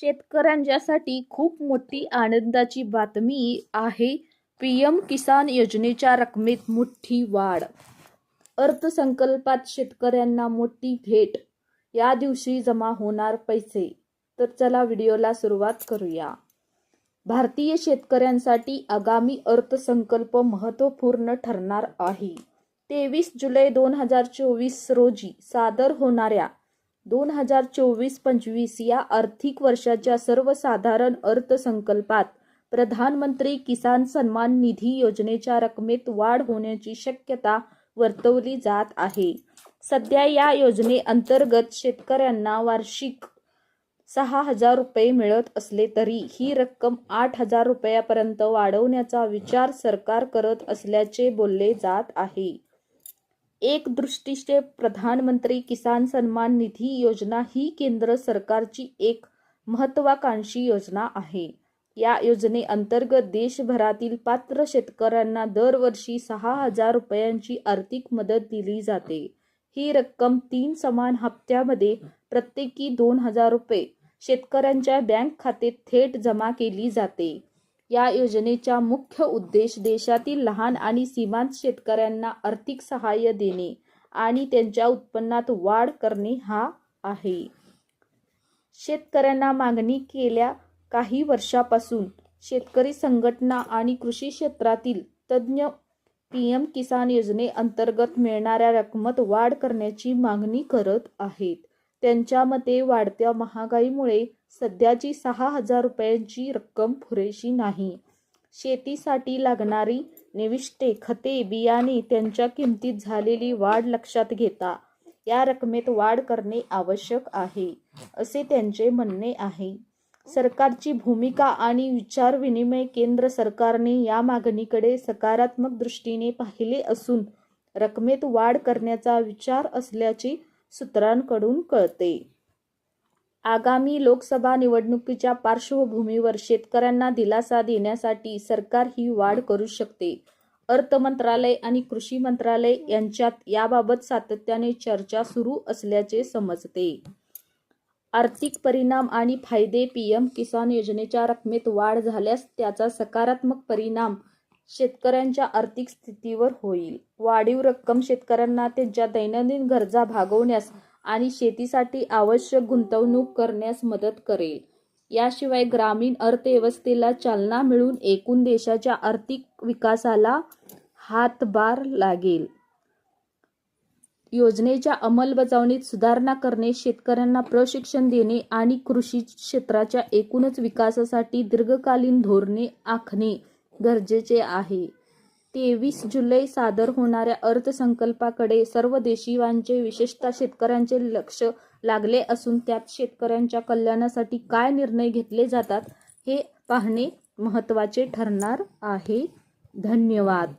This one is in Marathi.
शेतकऱ्यांच्यासाठी खूप मोठी आनंदाची बातमी आहे. पी एम किसान योजनेच्या रकमेत मोठी वाढ. अर्थसंकल्पात शेतकऱ्यांना मोठी भेट. या दिवशी जमा होणार पैसे. तर चला व्हिडिओला सुरुवात करूया. भारतीय शेतकऱ्यांसाठी आगामी अर्थसंकल्प महत्त्वपूर्ण ठरणार आहे. तेवीस जुलै दोन हजार चोवीस रोजी सादर होणाऱ्या दोन हजार चोवीस पंचवीस या आर्थिक वर्षाच्या सर्वसाधारण अर्थसंकल्पात प्रधानमंत्री किसान सन्मान निधी योजनेच्या रकमेत वाढ होण्याची शक्यता वर्तवली जात आहे. सध्या या योजनेअंतर्गत शेतकऱ्यांना वार्षिक सहा हजार रुपये मिळत असले तरी ही रक्कम आठ हजार रुपयापर्यंत वाढवण्याचा विचार सरकार करत असल्याचे बोलले जात आहे. एक दृष्टीचे प्रधानमंत्री किसान सन्मान निधी योजना ही केंद्र सरकारची एक महत्वाकांक्षी योजना आहे. या योजनेअंतर्गत देशभरातील पात्र शेतकऱ्यांना दरवर्षी सहा हजार रुपयांची आर्थिक मदत दिली जाते. ही रक्कम तीन समान हप्त्यामध्ये प्रत्येकी दोन हजार रुपये शेतकऱ्यांच्या बँक खात्यात थेट जमा केली जाते. या योजनेचा मुख्य उद्देश देशातील लहान आणि सीमांत शेतकऱ्यांना आर्थिक सहाय्य देणे आणि त्यांच्या उत्पन्नात वाढ करणे हा आहे. शेतकऱ्यांना मागणी केल्या काही वर्षापासून शेतकरी संघटना आणि कृषी क्षेत्रातील तज्ज्ञ पी एम किसान योजनेअंतर्गत मिळणाऱ्या रकमेत वाढ करण्याची मागणी करत आहेत. त्यांच्या मते वाढत्या महागाईमुळे सध्याची सहा हजार रुपयांची रक्कम पुरेशी नाही. शेतीसाठी लागणारी निविष्टे खते बियाणे त्यांच्या किमतीत झालेली वाढ लक्षात घेता या रकमेत वाढ करणे आवश्यक आहे असे त्यांचे म्हणणे आहे. सरकारची भूमिका आणि विचारविनिमय केंद्र सरकारने या मागणीकडे सकारात्मक दृष्टीने पाहिले असून रकमेत वाढ करण्याचा विचार असल्याचे सूत्रांकडून कळते. आगामी लोकसभा निवडणुकीच्या पार्श्वभूमीवर शेतकऱ्यांना दिलासा देण्यासाठी सरकार ही वाढ करू शकते. अर्थ मंत्रालय आणि कृषी मंत्रालय यांच्यात याबाबत सातत्याने चर्चा सुरू असल्याचे समजते. आर्थिक परिणाम आणि फायदे पीएम किसान योजनेच्या रकमेत वाढ झाल्यास त्याचा सकारात्मक परिणाम शेतकऱ्यांच्या आर्थिक स्थितीवर होईल. वाढीव रक्कम शेतकऱ्यांना त्यांच्या दैनंदिन गरजा भागवण्यास आणि शेतीसाठी आवश्यक गुंतवणूक करण्यास मदत करेल. याशिवाय ग्रामीण अर्थव्यवस्थेला चालना मिळून एकूण देशाच्या आर्थिक विकासाला हातभार लागेल. योजनेच्या अंमलबजावणीत सुधारणा करणे शेतकऱ्यांना प्रशिक्षण देणे आणि कृषी क्षेत्राच्या एकूणच विकासासाठी दीर्घकालीन धोरणे आखणे गरजेचे आहे. तेवीस जुलै सादर होणाऱ्या अर्थसंकल्पाकडे सर्व देशीवांचे विशेषतः शेतकऱ्यांचे लक्ष लागले असून त्यात शेतकऱ्यांच्या कल्याणासाठी काय निर्णय घेतले जातात हे पाहणे महत्त्वाचे ठरणार आहे. धन्यवाद.